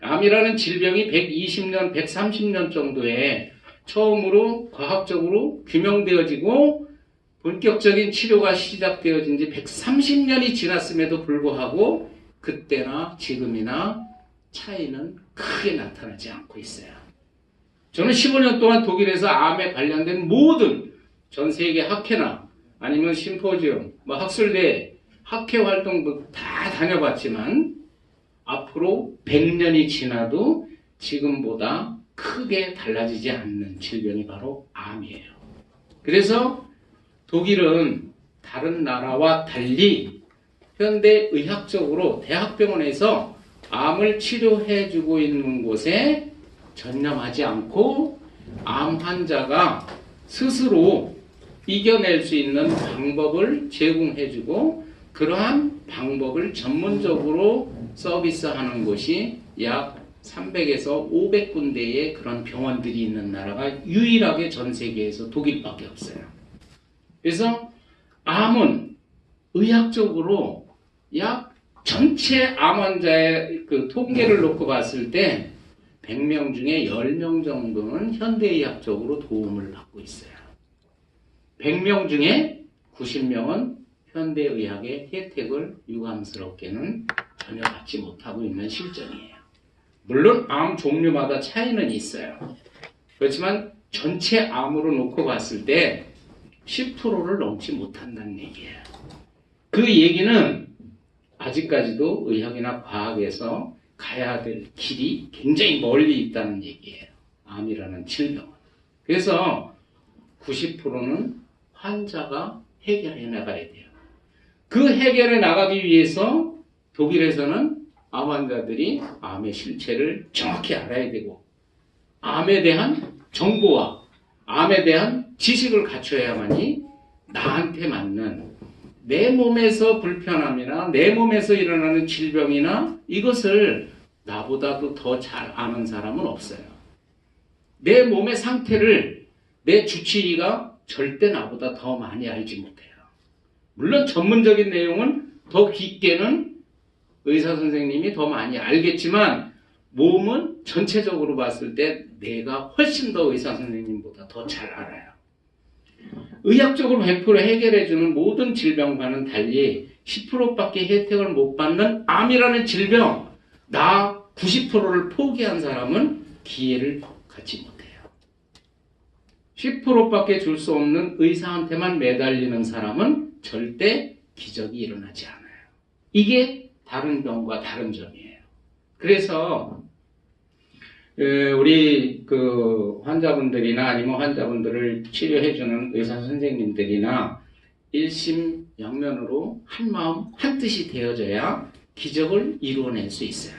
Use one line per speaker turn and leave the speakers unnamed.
암이라는 질병이 120년, 130년 정도에 처음으로 과학적으로 규명되어지고 본격적인 치료가 시작되어진 지 130년이 지났음에도 불구하고 그때나 지금이나 차이는 크게 나타나지 않고 있어요. 저는 15년 동안 독일에서 암에 관련된 모든 전 세계 학회나 아니면 심포지엄, 뭐 학술대, 학회 활동도 다 다녀봤지만 앞으로 100년이 지나도 지금보다 크게 달라지지 않는 질병이 바로 암이에요. 그래서 독일은 다른 나라와 달리 현대 의학적으로 대학병원에서 암을 치료해주고 있는 곳에 전념하지 않고 암 환자가 스스로 이겨낼 수 있는 방법을 제공해주고 그러한 방법을 전문적으로 서비스하는 곳이 약 300에서 500군데의 그런 병원들이 있는 나라가 유일하게 전 세계에서 독일밖에 없어요. 그래서 암은 의학적으로 약 전체 암 환자의 그 통계를 놓고 봤을 때 100명 중에 10명 정도는 현대의학적으로 도움을 받고 있어요. 100명 중에 90명은 현대의학의 혜택을 유감스럽게는 전혀 받지 못하고 있는 실정이에요. 물론 암 종류마다 차이는 있어요. 그렇지만 전체 암으로 놓고 봤을 때 10%를 넘지 못한다는 얘기예요. 그 얘기는 아직까지도 의학이나 과학에서 가야 될 길이 굉장히 멀리 있다는 얘기예요. 암이라는 질병은. 그래서 90%는 환자가 해결해 나가야 돼요. 그 해결해 나가기 위해서 독일에서는 암 환자들이 암의 실체를 정확히 알아야 되고 암에 대한 정보와 암에 대한 지식을 갖춰야만이 나한테 맞는 내 몸에서 불편함이나 내 몸에서 일어나는 질병이나 이것을 나보다도 더 잘 아는 사람은 없어요. 내 몸의 상태를 내 주치의가 절대 나보다 더 많이 알지 못해요. 물론 전문적인 내용은 더 깊게는 의사 선생님이 더 많이 알겠지만 몸은 전체적으로 봤을 때 내가 훨씬 더 의사 선생님보다 더 잘 알아요. 의학적으로 100% 해결해주는 모든 질병과는 달리 10%밖에 혜택을 못 받는 암이라는 질병, 나 90%를 포기한 사람은 기회를 갖지 못해요. 10%밖에 줄 수 없는 의사한테만 매달리는 사람은 절대 기적이 일어나지 않아요. 이게 다른 병과 다른 점이에요. 그래서 에, 우리 그 환자분들이나 아니면 환자분들을 치료해주는 의사 선생님들이나 일심양면으로 한 마음 한 뜻이 되어져야 기적을 이루어낼 수 있어요.